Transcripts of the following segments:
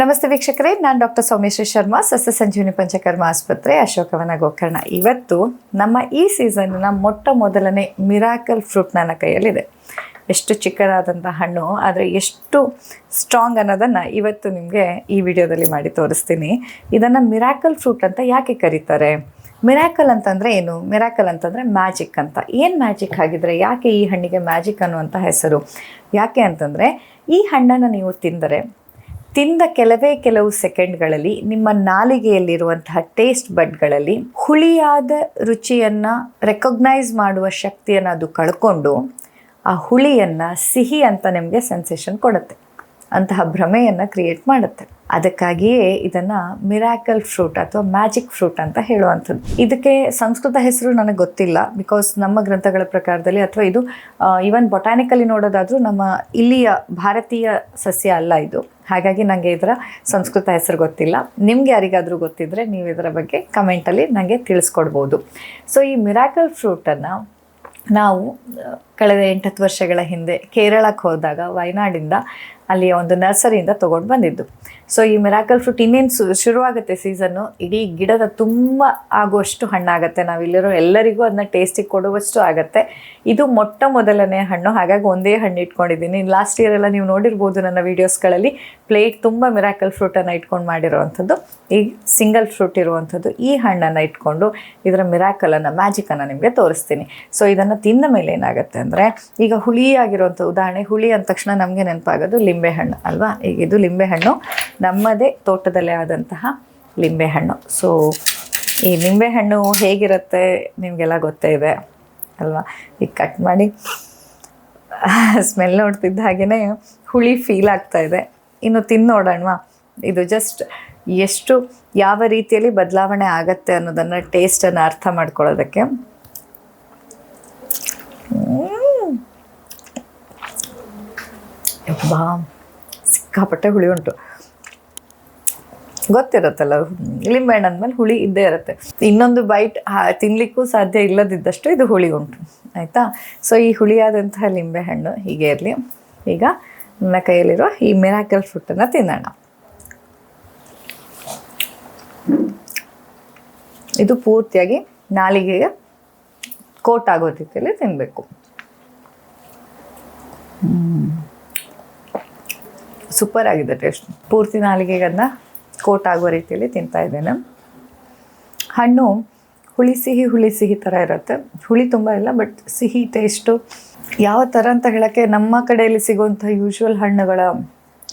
ನಮಸ್ತೆ ವೀಕ್ಷಕರೇ, ನಾನು ಡಾಕ್ಟರ್ ಸೌಮ್ಯಶ್ರೀ ಶರ್ಮಾ, ಸಸ್ಯ ಸಂಜೀವಿನಿ ಪಂಚಕರ್ಮ ಆಸ್ಪತ್ರೆ, ಅಶೋಕವನ ಗೋಕರ್ಣ. ಇವತ್ತು ನಮ್ಮ ಈ ಸೀಸನ್ನ ಮೊಟ್ಟ ಮೊದಲನೇ ಮಿರಾಕಲ್ ಫ್ರೂಟ್ ನನ್ನ ಕೈಯಲ್ಲಿದೆ. ಎಷ್ಟು ಚಿಕ್ಕದಾದಂಥ ಹಣ್ಣು, ಆದರೆ ಎಷ್ಟು ಸ್ಟ್ರಾಂಗ್ ಅನ್ನೋದನ್ನು ಇವತ್ತು ನಿಮಗೆ ಈ ವಿಡಿಯೋದಲ್ಲಿ ಮಾಡಿ ತೋರಿಸ್ತೀನಿ. ಇದನ್ನು ಮಿರಾಕಲ್ ಫ್ರೂಟ್ ಅಂತ ಯಾಕೆ ಕರೀತಾರೆ? ಮಿರಾಕಲ್ ಅಂತಂದರೆ ಏನು? ಮಿರಾಕಲ್ ಅಂತಂದರೆ ಮ್ಯಾಜಿಕ್ ಅಂತ. ಏನು ಮ್ಯಾಜಿಕ್ ಆಗಿದ್ರೆ ಯಾಕೆ ಈ ಹಣ್ಣಿಗೆ ಮ್ಯಾಜಿಕ್ ಅನ್ನುವಂಥ ಹೆಸರು? ಯಾಕೆ ಅಂತಂದರೆ ಈ ಹಣ್ಣನ್ನು ನೀವು ತಿಂದರೆ ತಿಂದ ಕೆಲವೇ ಕೆಲವು ಸೆಕೆಂಡ್ಗಳಲ್ಲಿ ನಿಮ್ಮ ನಾಲಿಗೆಯಲ್ಲಿರುವಂತಹ ಟೇಸ್ಟ್ ಬಡ್ಗಳಲ್ಲಿ ಹುಳಿಯಾದ ರುಚಿಯನ್ನು ರೆಕಗ್ನೈಸ್ ಮಾಡುವ ಶಕ್ತಿಯನ್ನು ಅದು ಕಳ್ಕೊಂಡು ಆ ಹುಳಿಯನ್ನು ಸಿಹಿ ಅಂತ ನಿಮಗೆ ಸೆನ್ಸೇಷನ್ ಕೊಡುತ್ತೆ. ಅಂತಹ ಭ್ರಮೆಯನ್ನು ಕ್ರಿಯೇಟ್ ಮಾಡುತ್ತೆ. ಅದಕ್ಕಾಗಿಯೇ ಇದನ್ನು ಮಿರಾಕಲ್ ಫ್ರೂಟ್ ಅಥವಾ ಮ್ಯಾಜಿಕ್ ಫ್ರೂಟ್ ಅಂತ ಹೇಳುವಂಥದ್ದು. ಇದಕ್ಕೆ ಸಂಸ್ಕೃತ ಹೆಸರು ನನಗೆ ಗೊತ್ತಿಲ್ಲ. ಬಿಕಾಸ್ ನಮ್ಮ ಗ್ರಂಥಗಳ ಪ್ರಕಾರದಲ್ಲಿ ಅಥವಾ ಇದು ಈವನ್ ಬೊಟಾನಿಕಲಿ ನೋಡೋದಾದರೂ ನಮ್ಮ ಇಲ್ಲಿಯ ಭಾರತೀಯ ಸಸ್ಯ ಅಲ್ಲ ಇದು. ಹಾಗಾಗಿ ನನಗೆ ಇದರ ಸಂಸ್ಕೃತ ಹೆಸರು ಗೊತ್ತಿಲ್ಲ. ನಿಮ್ಗೆ ಯಾರಿಗಾದರೂ ಗೊತ್ತಿದ್ದರೆ ನೀವು ಇದರ ಬಗ್ಗೆ ಕಮೆಂಟಲ್ಲಿ ನನಗೆ ತಿಳಿಸ್ಕೊಡ್ಬೋದು. ಸೊ ಈ ಮಿರಾಕಲ್ ಫ್ರೂಟನ್ನು ನಾವು ಕಳೆದ ಎಂಟತ್ತು ವರ್ಷಗಳ ಹಿಂದೆ ಕೇರಳಕ್ಕೆ ಹೋದಾಗ ವಯನಾಡಿಂದ ಅಲ್ಲಿಯ ಒಂದು ನರ್ಸರಿಯಿಂದ ತೊಗೊಂಡು ಬಂದಿದ್ದು. ಸೊ ಈ ಮಿರಾಕಲ್ ಫ್ರೂಟ್ ಇನ್ನೇನು ಶು, ಶುರುವಾಗುತ್ತೆ ಸೀಸನ್ನು? ಇಡೀ ಗಿಡದ ತುಂಬ ಆಗುವಷ್ಟು ಹಣ್ಣಾಗುತ್ತೆ. ನಾವಿಲ್ಲಿರೋ ಎಲ್ಲರಿಗೂ ಅದನ್ನ ಟೇಸ್ಟಿಗೆ ಕೊಡುವಷ್ಟು ಆಗುತ್ತೆ. ಇದು ಮೊಟ್ಟ ಮೊದಲನೇ ಹಣ್ಣು. ಹಾಗಾಗಿ ಒಂದೇ ಹಣ್ಣು ಇಟ್ಕೊಂಡಿದ್ದೀನಿ. ಲಾಸ್ಟ್ ಇಯರ್ ಎಲ್ಲ ನೀವು ನೋಡಿರ್ಬೋದು ನನ್ನ ವೀಡಿಯೋಸ್ಗಳಲ್ಲಿ ಪ್ಲೇಟ್ ತುಂಬ ಮಿರಾಕಲ್ ಫ್ರೂಟನ್ನು ಇಟ್ಕೊಂಡು ಮಾಡಿರೋವಂಥದ್ದು. ಈ ಸಿಂಗಲ್ ಫ್ರೂಟ್ ಇರುವಂಥದ್ದು. ಈ ಹಣ್ಣನ್ನು ಇಟ್ಕೊಂಡು ಇದರ ಮಿರಾಕಲನ್ನು ಮ್ಯಾಜಿಕನ್ನು ನಿಮಗೆ ತೋರಿಸ್ತೀನಿ. ಸೊ ಇದನ್ನು ತಿಂದ ಮೇಲೆ ಏನಾಗುತ್ತೆ ಅಂದರೆ ಈಗ ಹುಳಿಯಾಗಿರುವಂಥ ಉದಾಹರಣೆ, ಹುಳಿ ಅಂದ ತಕ್ಷಣ ನಮಗೆ ನೆನಪಾಗೋದು ಲಿಂಬೆಹಣ್ಣು, ಅಲ್ವಾ? ಈಗ ಇದು ಲಿಂಬೆಹಣ್ಣು, ನಮ್ಮದೇ ತೋಟದಲ್ಲೇ ಆದಂತಹ ಲಿಂಬೆಹಣ್ಣು. ಸೊ ಈ ನಿಂಬೆಹಣ್ಣು ಹೇಗಿರುತ್ತೆ ನಿಮಗೆಲ್ಲ ಗೊತ್ತೇ ಇದೆ, ಅಲ್ವಾ? ಈಗ ಕಟ್ ಮಾಡಿ ಸ್ಮೆಲ್ ನೋಡ್ತಿದ್ದ ಹಾಗೆಯೇ ಹುಳಿ ಫೀಲ್ ಆಗ್ತಾ ಇದೆ. ಇನ್ನು ತಿಂದು ನೋಡೋಣವಾ? ಇದು ಜಸ್ಟ್ ಎಷ್ಟು ಯಾವ ರೀತಿಯಲ್ಲಿ ಬದಲಾವಣೆ ಆಗತ್ತೆ ಅನ್ನೋದನ್ನು ಟೇಸ್ಟನ್ನು ಅರ್ಥ ಮಾಡ್ಕೊಳ್ಳೋದಕ್ಕೆ ಯಬ್ಬಾ ಸಿಕ್ಕಾಪಟ್ಟೆ ಹುಳಿ ಉಂಟು. ಗೊತ್ತಿರುತ್ತಲ್ಲ ಲಿಂಬೆಹಣ್ಣು ಅಂದಮೇಲೆ ಹುಳಿ ಇದ್ದೇ ಇರುತ್ತೆ. ಇನ್ನೊಂದು ಬೈಟ್ ತಿನ್ನಲಿಕ್ಕೂ ಸಾಧ್ಯ ಇಲ್ಲದಿದ್ದಷ್ಟು ಇದು ಹುಳಿ ಉಂಟು, ಆಯಿತಾ? ಸೊ ಈ ಹುಳಿಯಾದಂತಹ ಲಿಂಬೆಹಣ್ಣು ಹೀಗೆ ಇರಲಿ. ಈಗ ನನ್ನ ಕೈಯಲ್ಲಿರೋ ಈ ಮಿರಾಕಲ್ ಫ್ರೂಟನ್ನು ತಿನ್ನೋಣ. ಇದು ಪೂರ್ತಿಯಾಗಿ ನಾಲಿಗೆಗೆ ಕೋಟ್ ಆಗೋ ರೀತಿಯಲ್ಲಿ ತಿನ್ನಬೇಕು ಸೂಪರ್ ಆಗಿದೆ ಟೇಸ್ಟ್. ಪೂರ್ತಿ ನಾಲಿಗೆಗೆ ಕೋಟ್ ಆಗೋ ರೀತಿಯಲ್ಲಿ ತಿಂತಾ ಇದ್ದೇನೆ. ಹಣ್ಣು ಹುಳಿ, ಸಿಹಿ ಹುಳಿ, ಸಿಹಿ ಥರ ಇರುತ್ತೆ. ಹುಳಿ ತುಂಬ ಇಲ್ಲ ಬಟ್ ಸಿಹಿ ಟೇಸ್ಟು ಯಾವ ಥರ ಅಂತ ಹೇಳೋಕ್ಕೆ ನಮ್ಮ ಕಡೆಯಲ್ಲಿ ಸಿಗುವಂಥ ಯೂಶ್ವಲ್ ಹಣ್ಣುಗಳ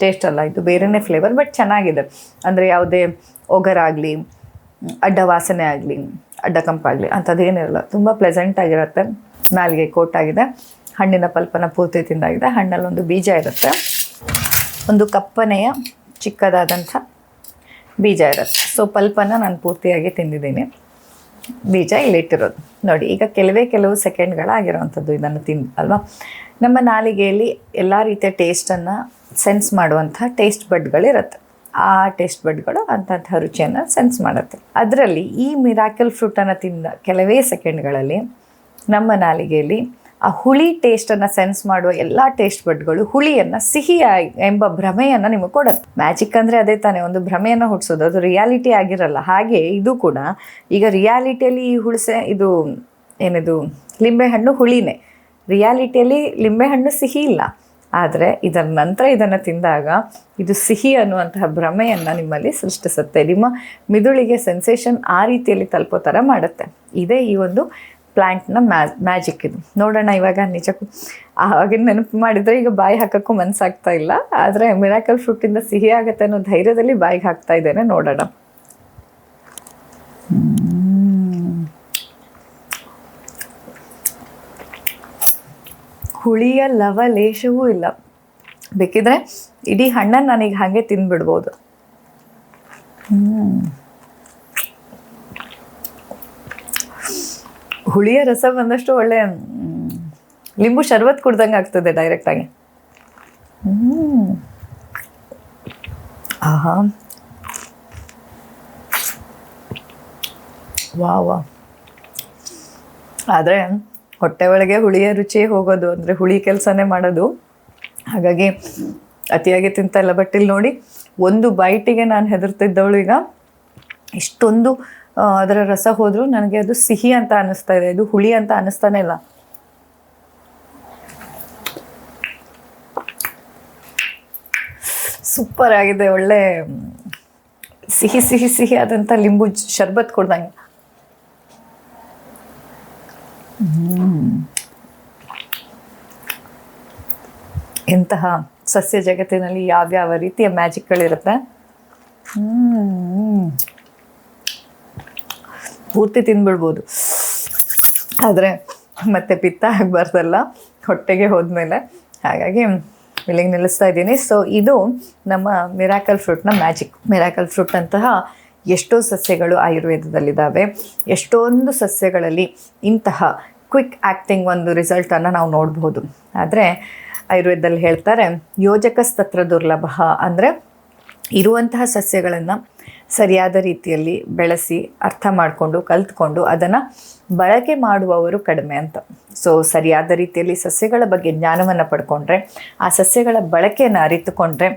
ಟೇಸ್ಟ್ ಅಲ್ಲ. ಇದು ಬೇರೆಯೇ ಫ್ಲೇವರ್ ಬಟ್ ಚೆನ್ನಾಗಿದೆ. ಅಂದರೆ ಯಾವುದೇ ಒಗರಾಗಲಿ, ಅಡ್ಡ ವಾಸನೆ ಆಗಲಿ, ಅಡ್ಡ ಕಂಪಾಗಲಿ ಅಂಥದ್ದೇನಿರಲ್ಲ ತುಂಬ ಪ್ಲೆಸೆಂಟ್ ಆಗಿರುತ್ತೆ. ನಾಲಿಗೆ ಕೋಟ್ ಆಗಿದೆ. ಹಣ್ಣಿನ ಪಲ್ಪನ ಪೂರ್ತಿ ತಿಂದಾಗಿದೆ. ಹಣ್ಣಲ್ಲಿ ಒಂದು ಬೀಜ ಇರುತ್ತೆ. ಒಂದು ಕಪ್ಪನೆಯ ಚಿಕ್ಕದಾದಂಥ ಬೀಜ ಇರುತ್ತೆ. ಸೊ ಪಲ್ಪನ್ನು ನಾನು ಪೂರ್ತಿಯಾಗಿ ತಿಂದಿದ್ದೀನಿ. ಬೀಜ ಇಲ್ಲಿಟ್ಟಿರೋದು ನೋಡಿ, ಈಗ ಕೆಲವೇ ಕೆಲವು ಸೆಕೆಂಡ್ಗಳಾಗಿರೋವಂಥದ್ದು ಇದನ್ನು ತಿಂದು ಅಲ್ವಾ? ನಮ್ಮ ನಾಲಿಗೆಯಲ್ಲಿ ಎಲ್ಲ ರೀತಿಯ ಟೇಸ್ಟನ್ನು ಸೆನ್ಸ್ ಮಾಡುವಂಥ ಟೇಸ್ಟ್ ಬಡ್ಗಳಿರುತ್ತೆ. ಆ ಟೇಸ್ಟ್ ಬಡ್ಗಳು ಅಂತಹ ರುಚಿಯನ್ನು ಸೆನ್ಸ್ ಮಾಡುತ್ತೆ. ಅದರಲ್ಲಿ ಈ ಮಿರಾಕಲ್ ಫ್ರೂಟನ್ನು ತಿಂದ ಕೆಲವೇ ಸೆಕೆಂಡ್ಗಳಲ್ಲಿ ನಮ್ಮ ನಾಲಿಗೆಯಲ್ಲಿ ಆ ಹುಳಿ ಟೇಸ್ಟನ್ನು ಸೆನ್ಸ್ ಮಾಡುವ ಎಲ್ಲ ಟೇಸ್ಟ್ ಬಡ್ಗಳು ಹುಳಿಯನ್ನು ಸಿಹಿ ಎಂಬ ಭ್ರಮೆಯನ್ನು ನಿಮಗೆ ಕೊಡುತ್ತೆ. ಮ್ಯಾಜಿಕ್ ಅಂದರೆ ಅದೇ ತಾನೇ, ಒಂದು ಭ್ರಮೆಯನ್ನು ಹುಟ್ಟಿಸೋದು ಅದು ರಿಯಾಲಿಟಿ ಆಗಿರಲ್ಲ. ಹಾಗೆ ಇದು ಕೂಡ ಈಗ ರಿಯಾಲಿಟಿಯಲ್ಲಿ ಈ ಹುಳಸೆ ಇದು ಏನಿದು ಲಿಂಬೆಹಣ್ಣು ಹುಳಿನೇ. ರಿಯಾಲಿಟಿಯಲ್ಲಿ ಲಿಂಬೆಹಣ್ಣು ಸಿಹಿ ಇಲ್ಲ. ಆದರೆ ಇದರ ನಂತರ ಇದನ್ನು ತಿಂದಾಗ ಇದು ಸಿಹಿ ಅನ್ನುವಂತಹ ಭ್ರಮೆಯನ್ನು ನಿಮ್ಮಲ್ಲಿ ಸೃಷ್ಟಿಸುತ್ತೆ. ನಿಮ್ಮ ಮಿದುಳಿಗೆ ಸೆನ್ಸೇಷನ್ ಆ ರೀತಿಯಲ್ಲಿ ತಲುಪೋ ಥರ ಮಾಡುತ್ತೆ. ಇದೇ ಈ ಒಂದು ಪ್ಲ್ಯಾಂಟ್ನ ಮ್ಯಾ ಮ್ಯಾಜಿಕ್ ಇದು. ನೋಡೋಣ ಇವಾಗ ನಿಜಕ್ಕೂ. ಆಗಿನ ನೆನಪು ಮಾಡಿದರೆ ಈಗ ಬಾಯಿ ಹಾಕೋಕ್ಕೂ ಮನಸ್ಸಾಗ್ತಾ ಇಲ್ಲ. ಆದರೆ ಮಿರಾಕಲ್ ಫ್ರೂಟಿಂದ ಸಿಹಿ ಆಗುತ್ತೆ ಅನ್ನೋ ಧೈರ್ಯದಲ್ಲಿ ಬಾಯಿಗೆ ಹಾಕ್ತಾ ಇದ್ದೇನೆ. ನೋಡೋಣ. ಹುಳಿಯ ಲವಲೇಶವೂ ಇಲ್ಲ. ಬೇಕಿದ್ರೆ ಇಡೀ ಹಣ್ಣನ್ನು ನಾನೀಗ ಹಾಗೆ ತಿಂದ್ಬಿಡ್ಬೋದು. ಹ್ಮ್. ಹುಳಿಯ ರಸ ಬಂದಷ್ಟು ಒಳ್ಳೆ ಲಿಂಬು ಶರ್ಬತ್ ಕುಡ್ದಂಗೆ ಆಗ್ತದೆ ಡೈರೆಕ್ಟಾಗಿ ಆಹಾ. ವಾ ವಾ ಆದರೆ ಹೊಟ್ಟೆ ಒಳಗೆ ಹುಳಿಯ ರುಚಿ ಹೋಗೋದು ಅಂದರೆ ಹುಳಿ ಕೆಲಸನೇ ಮಾಡೋದು. ಹಾಗಾಗಿ ಅತಿಯಾಗಿ ತಿಂತಾ ಇಲ್ಲ ಬಟ್ ಇಲ್ಲಿ ನೋಡಿ ಒಂದು ಬೈಟಿಗೆ ನಾನು ಹೆದರ್ತಿದ್ದವಳು ಈಗ. ಇಷ್ಟೊಂದು ಅದರ ರಸ ಹೋದರೂ ನನಗೆ ಅದು ಸಿಹಿ ಅಂತ ಅನ್ನಿಸ್ತಾ ಇದೆ. ಇದು ಹುಳಿ ಅಂತ ಅನ್ನಿಸ್ತಾನೆ ಇಲ್ಲ. ಸೂಪರ್ ಆಗಿದೆ. ಒಳ್ಳೆ, ಸಿಹಿ ಸಿಹಿ ಸಿಹಿ ಆದಂಥ ಲಿಂಬು ಶರ್ಬತ್ ಕೊಡ್ದಂಗೆ. ಇಂತಹ ಸಸ್ಯ ಜಗತ್ತಿನಲ್ಲಿ ಯಾವ್ಯಾವ ರೀತಿಯ ಮ್ಯಾಜಿಕ್ಗಳಿರುತ್ತೆ ಹ್ಮ್. ಪೂರ್ತಿ ತಿಂದ್ಬಿಡ್ಬೋದು ಆದರೆ ಮತ್ತೆ ಪಿತ್ತ ಆಗಬಾರ್ದಲ್ಲ, ಹೊಟ್ಟೆಗೆ ಹೋದ್ಮೇಲೆ. ಹಾಗಾಗಿ ಇಲ್ಲಿಗೆ ನಿಲ್ಲಿಸ್ತಾ ಇದ್ದೀನಿ. ಸೊ ಇದು ನಮ್ಮ ಮಿರಾಕಲ್ ಫ್ರೂಟ್ನ ಮ್ಯಾಜಿಕ್ ಮಿರಾಕಲ್ ಫ್ರೂಟ್ ಅಂತಹ ಎಷ್ಟೋ ಸಸ್ಯಗಳು ಆಯುರ್ವೇದದಲ್ಲಿದ್ದಾವೆ ಎಷ್ಟೊಂದು ಸಸ್ಯಗಳಲ್ಲಿ ಇಂತಹ ಕ್ವಿಕ್ ಆ್ಯಕ್ಟಿಂಗ್ ಒಂದು ರಿಸಲ್ಟನ್ನು ನಾವು ನೋಡ್ಬೋದು. ಆದರೆ ಆಯುರ್ವೇದದಲ್ಲಿ ಹೇಳ್ತಾರೆ ಯೋಜಕಸ್ತತ್ರ ದುರ್ಲಭ ಅಂದರೆ ಇರುವಂತಹ ಸಸ್ಯಗಳನ್ನು ಸರಿಯಾದ ರೀತಿಯಲ್ಲಿ ಬೆಳೆಸಿ, ಅರ್ಥ ಮಾಡಿಕೊಂಡು, ಕಲ್ತ್ಕೊಂಡು ಅದನ್ನು ಬಳಕೆ ಮಾಡುವವರು ಕಡಿಮೆ ಅಂತ. ಸೊ ಸರಿಯಾದ ರೀತಿಯಲ್ಲಿ ಸಸ್ಯಗಳ ಬಗ್ಗೆ ಜ್ಞಾನವನ್ನು ಪಡ್ಕೊಂಡ್ರೆ, ಆ ಸಸ್ಯಗಳ ಬಳಕೆಯನ್ನು ಅರಿತುಕೊಂಡ್ರೆ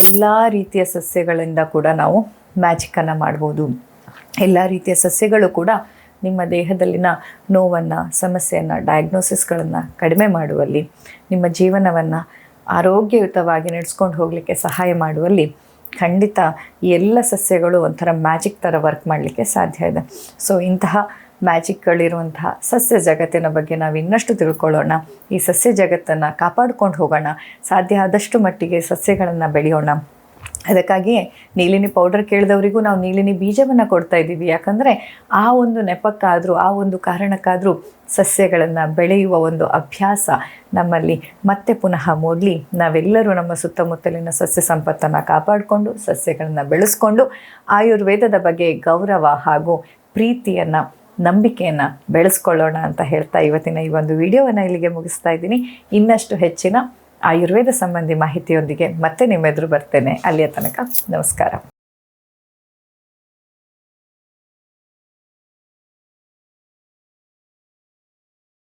ಎಲ್ಲ ರೀತಿಯ ಸಸ್ಯಗಳಿಂದ ಕೂಡ ನಾವು ಮ್ಯಾಜಿಕ್ಕನ್ನು ಮಾಡ್ಬೋದು. ಎಲ್ಲ ರೀತಿಯ ಸಸ್ಯಗಳು ಕೂಡ ನಿಮ್ಮ ದೇಹದಲ್ಲಿನ ನೋವನ್ನು, ಸಮಸ್ಯೆಯನ್ನು ಡಯಾಗ್ನೋಸಿಸ್ಗಳನ್ನು ಕಡಿಮೆ ಮಾಡುವಲ್ಲಿ ನಿಮ್ಮ ಜೀವನವನ್ನು ಆರೋಗ್ಯಯುತವಾಗಿ ನಡೆಸ್ಕೊಂಡು ಹೋಗಲಿಕ್ಕೆ ಸಹಾಯ ಮಾಡುವಲ್ಲಿ ಖಂಡಿತ ಎಲ್ಲ ಸಸ್ಯಗಳು ಒಂಥರ ಮ್ಯಾಜಿಕ್ ಥರ ವರ್ಕ್ ಮಾಡಲಿಕ್ಕೆ ಸಾಧ್ಯ ಇದೆ. ಸೊ, ಇಂತಹ ಮ್ಯಾಜಿಕ್ಗಳಿರುವಂತಹ ಸಸ್ಯ ಜಗತ್ತಿನ ಬಗ್ಗೆ ನಾವು ಇನ್ನಷ್ಟು ತಿಳ್ಕೊಳ್ಳೋಣ. ಈ ಸಸ್ಯ ಜಗತ್ತನ್ನು ಕಾಪಾಡ್ಕೊಂಡು ಹೋಗೋಣ. ಸಾಧ್ಯ ಆದಷ್ಟು ಮಟ್ಟಿಗೆ ಸಸ್ಯಗಳನ್ನು ಬೆಳೆಯೋಣ. ಅದಕ್ಕಾಗಿಯೇ ನೀಲಿನಿ ಪೌಡರ್ ಕೇಳಿದವರಿಗೂ ನಾವು ನೀಲಿನಿ ಬೀಜವನ್ನು ಕೊಡ್ತಾ ಇದ್ದೀವಿ. ಯಾಕಂದರೆ ಆ ಒಂದು ನೆಪಕ್ಕಾದರೂ, ಆ ಒಂದು ಕಾರಣಕ್ಕಾದರೂ ಸಸ್ಯಗಳನ್ನು ಬೆಳೆಯುವ ಒಂದು ಅಭ್ಯಾಸ ನಮ್ಮಲ್ಲಿ ಮತ್ತೆ ಪುನಃ ಮೂಡಲಿ. ನಾವೆಲ್ಲರೂ ನಮ್ಮ ಸುತ್ತಮುತ್ತಲಿನ ಸಸ್ಯ ಸಂಪತ್ತನ್ನು ಕಾಪಾಡಿಕೊಂಡು, ಸಸ್ಯಗಳನ್ನು ಬೆಳೆಸ್ಕೊಂಡು, ಆಯುರ್ವೇದದ ಬಗ್ಗೆ ಗೌರವ ಹಾಗೂ ಪ್ರೀತಿಯನ್ನು, ನಂಬಿಕೆಯನ್ನು ಬೆಳೆಸ್ಕೊಳ್ಳೋಣ ಅಂತ ಹೇಳ್ತಾ ಇವತ್ತಿನ ಈ ಒಂದು ವಿಡಿಯೋವನ್ನು ಇಲ್ಲಿಗೆ ಮುಗಿಸ್ತಾ ಇದ್ದೀನಿ. ಇನ್ನಷ್ಟು ಹೆಚ್ಚಿನ ಆಯುರ್ವೇದ ಸಂಬಂಧಿ ಮಾಹಿತಿಯೊಂದಿಗೆ ಮತ್ತೆ ನಿಮ್ಮೆದುರು ಬರ್ತೇನೆ. ಅಲ್ಲಿಯ ತನಕ ನಮಸ್ಕಾರ.